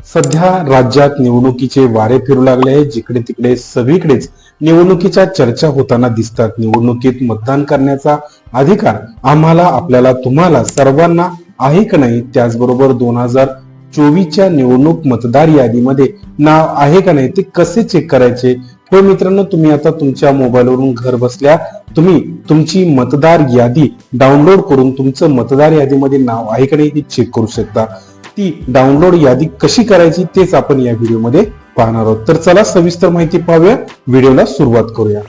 सध्या राज्यात निवडणुकीचे वारे फिरू लागले आहे जिकडे तिकडे सगळीकडेच निवडणुकीच्या चर्चा होताना दिसतात. निवडणुकीत मतदान करण्याचा अधिकार आम्हाला आपल्याला तुम्हाला सर्वांना आहे का नाही? त्याचबरोबर दोन हजार चोवीसच्या निवडणूक मतदार यादीमध्ये नाव आहे का नाही? ते कसे चेक करायचे? हो मित्रांनो तुम्ही आता तुमच्या मोबाईलवरून घर बसल्या तुम्ही तुमची मतदार यादी डाउनलोड करून तुमचं मतदार यादीमध्ये नाव आहे का नाही हे चेक करू शकता. ती डाउनलोड यादी कशी करायची तेच आपण या व्हिडिओमध्ये पाहणार आहोत. तर चला सविस्तर माहिती पाहूया. व्हिडिओला सुरुवात करूया.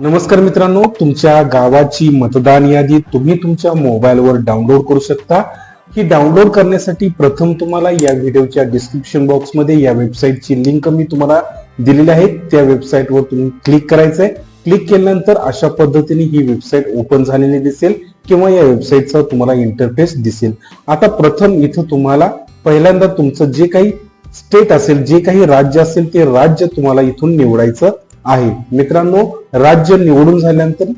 नमस्कार मित्रांनो तुमच्या गावाची मतदान यादी तुम्ही तुमच्या मोबाईलवर डाउनलोड करू शकता. ही डाउनलोड करण्यासाठी प्रथम तुम्हाला या व्हिडिओच्या डिस्क्रिप्शन बॉक्समध्ये या वेबसाईटची लिंक मी तुम्हाला दिलेली आहे. त्या वेबसाईटवर तुम्ही क्लिक करायचंय. क्लिक केल्यानंतर अशा पद्धतीने ही वेबसाईट ओपन झालेली दिसेल किंवा या वेबसाईटचा तुम्हाला इंटरफेस दिसेल. आता प्रथम इथं तुम्हाला पहिल्यांदा तुमचं जे काही स्टेट असेल जे काही राज्य असेल ते राज्य तुम्हाला इथून निवडायचं आहे. मित्रांनो राज्य निवडून झाल्यानंतर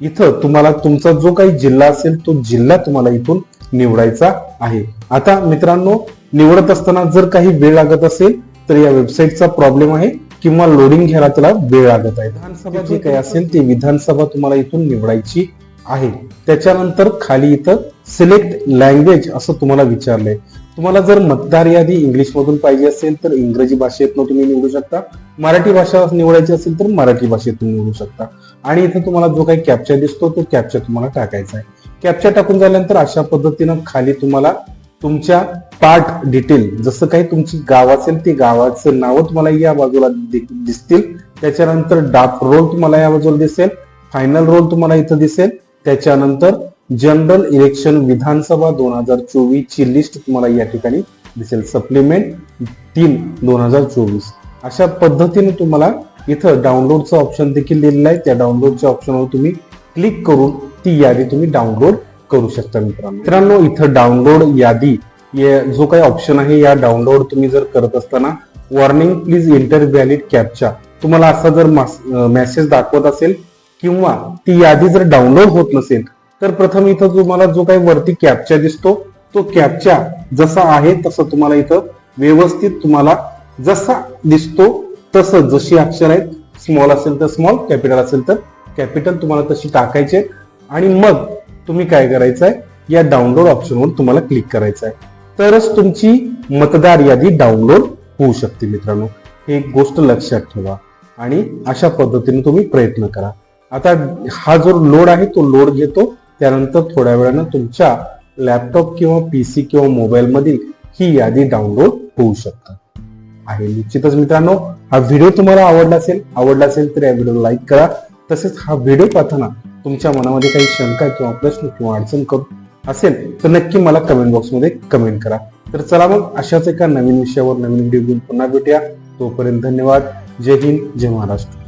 इथं तुम्हाला तुमचा जो काही जिल्हा असेल तो जिल्हा तुम्हाला इथून निवडायचा आहे. आता मित्रांनो निवडत असताना जर काही वेळ लागत असेल तर या वेबसाईटचा प्रॉब्लेम आहे. किंवा लोडिंग घ्यायला त्याला वेळ लागत आहे. विधानसभा जे काही असेल ते विधानसभा तुम्हाला इथून निवडायची आहे. त्याच्यानंतर खाली इथं सिलेक्ट लँग्वेज असं तुम्हाला विचारलंय. तुम्हाला जर मतदार यादी इंग्लिश मधून पाहिजे असेल तर इंग्रजी भाषेतनं तुम्ही निवडू शकता. मराठी भाषा निवडायची असेल तर मराठी भाषेतून निवडू शकता. आणि इथे तुम्हाला जो काही कॅप्चा दिसतो तो कॅप्चा तुम्हाला टाकायचा आहे. कॅप्चा टाकून झाल्यानंतर अशा पद्धतीनं खाली तुम्हाला तुमच्या पार्ट डिटेल जसं काही तुमची गाव असेल ते गावाचं नाव तुम्हाला या बाजूला दिसतील. त्याच्यानंतर डाक रोल तुम्हाला या बाजूला दिसेल. फायनल रोल तुम्हाला इथं दिसेल. त्याच्यानंतर जनरल इलेक्शन विधानसभा दोन हजार चोवीस ची लिस्ट तुम्हाला या ठिकाणी दिसेल. सप्लिमेंट तीन दोन हजार चोवीस. अशा पद्धतीने तुम्हाला इथं डाउनलोडचं ऑप्शन देखील दिलेलं आहे. त्या डाउनलोडच्या ऑप्शनवर तुम्ही क्लिक करून ती यादी तुम्ही डाउनलोड करू शकता मित्रांनो. मित्रांनो इथं डाउनलोड यादी या- जो काही ऑप्शन आहे या डाउनलोड तुम्ही जर करत असताना warning please enter valid captcha तुम्हाला असा जर मेसेज दाखवत असेल किंवा ती यादी जर डाउनलोड होत नसेल तर प्रथम इथं तुम्हाला जो काही वरती कॅपचा दिसतो तो कॅपचा जसा आहे तसं तुम्हाला इथं व्यवस्थित तुम्हाला जसा दिसतो तसं जशी अक्षर आहेत स्मॉल असेल तर स्मॉल कॅपिटल असेल तर कॅपिटल तुम्हाला तशी टाकायचे आणि मग तुम्ही काय करायचं आहे या डाउनलोड ऑप्शनवर तुम्हाला क्लिक करायचं आहे तरच तुमची मतदार यादी डाउनलोड होऊ शकते मित्रांनो. हे एक गोष्ट लक्षात ठेवा आणि अशा पद्धतीने तुम्ही प्रयत्न करा. आता हा जो लोड आहे तो लोड घेतो. त्यानंतर थोड्या वेळानं तुमच्या लॅपटॉप किंवा पीसी किंवा मोबाईल मधील ही यादी डाउनलोड होऊ शकतात. आहे निश्चितच मित्रांनो हा व्हिडिओ तुम्हाला आवडला असेल आवडला असेल तर या व्हिडिओला लाईक करा. तसेच हा व्हिडिओ पाहताना तुमच्या मनामध्ये काही शंका किंवा प्रश्न किंवा अडचण करू असेल तर नक्की मला कमेंट बॉक्समध्ये कमेंट करा. तर चला मग अशाच एका नवीन विषयावर नवीन व्हिडिओ घेऊन पुन्हा भेटूया. तोपर्यंत धन्यवाद. जय हिंद जय महाराष्ट्र.